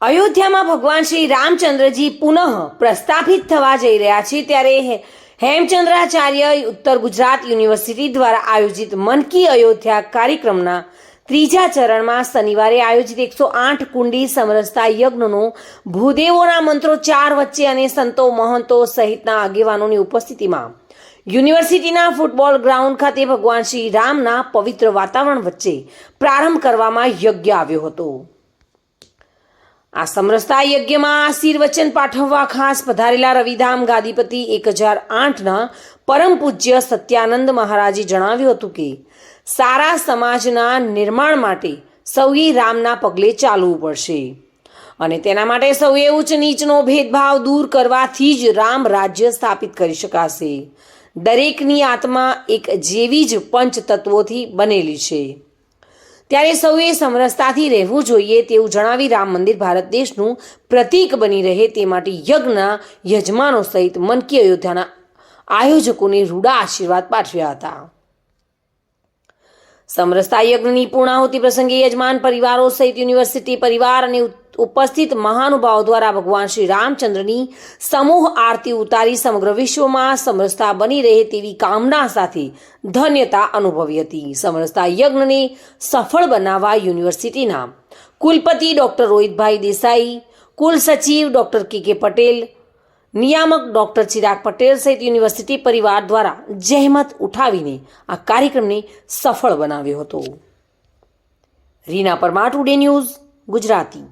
અયોધ્યામાં ભગવાન શ્રી રામચંદ્રજી પુનઃ પ્રસ્થાપિત થવા જઈ રહ્યા છે ત્યારે હેમચંદ્રાચાર્ય ઉત્તર ગુજરાત યુનિવર્સિટી દ્વારા આયોજિત મન કી અયોધ્યા કાર્યક્રમના ત્રીજા ચરણમાં શનિવારે આયોજિત એકસો આઠ કુંડી સમરસતા યજ્ઞનો ભૂદેવોના મંત્રોચ્ચાર વચ્ચે અને સંતો મહંતો સહિતના આગેવાનોની ઉપસ્થિતિમાં યુનિવર્સિટીના ફૂટબોલ ગ્રાઉન્ડ ખાતે ભગવાન શ્રી રામના પવિત્ર વાતાવરણ વચ્ચે પ્રારંભ કરવામાં યજ્ઞ આવ્યો હતો. આ સમરસતા યજ્ઞમાં આશીર્વચન પાઠવવા ખાસ પધારેલા રવિધામ ગાદીપતિ એક હજાર આઠના પરમ પૂજ્ય સત્યાનંદ મહારાજે જણાવ્યું હતું કે, સારા સમાજના નિર્માણ માટે સૌએ રામના પગલે ચાલવું પડશે. અને તેના માટે સૌએ ઉચ્ચ નીચનો ભેદભાવ દૂર કરવાથી જ રામ રાજ્ય સ્થાપિત કરી શકાશે. દરેકની આત્મા એક જેવી જ પંચ તત્વોથી બનેલી છે. ત્યારે સૌએ સમરસતાથી રહેવું જોઈએ તેવું જણાવી રામ મંદિર ભારત દેશનું પ્રતીક બની રહે તે માટે યજ્ઞના યજમાનો સહિત મનકી અયોધ્યાના આયોજકોને રૂડા આશીર્વાદ પાઠવ્યા હતા. સમરસતા યજ્ઞની પૂર્ણાહુતિ પ્રસંગે યજમાન પરિવારો સહિત યુનિવર્સિટી પરિવાર અને ઉપસ્થિત મહાનુભાવો દ્વારા ભગવાન શ્રી રામચંદ્રની સમૂહ આરતી ઉતારી સમગ્ર વિશ્વમાં સમરસતા બની રહે તેવી કામના સાથે ધન્યતા અનુભવી હતી. સમરસતા યજ્ઞને સફળ બનાવવા યુનિવર્સિટીના કુલપતિ ડોક્ટર રોહિતભાઈ દેસાઈ, કુલ સચિવ ડોક્ટર કે કે પટેલ, નિયામક ડોક્ટર ચિરાગ પટેલ સહિત યુનિવર્સિટી પરિવાર દ્વારા જહેમત ઉઠાવીને આ કાર્યક્રમને સફળ બનાવ્યો હતો. Reena Parmar, today news Gujarati.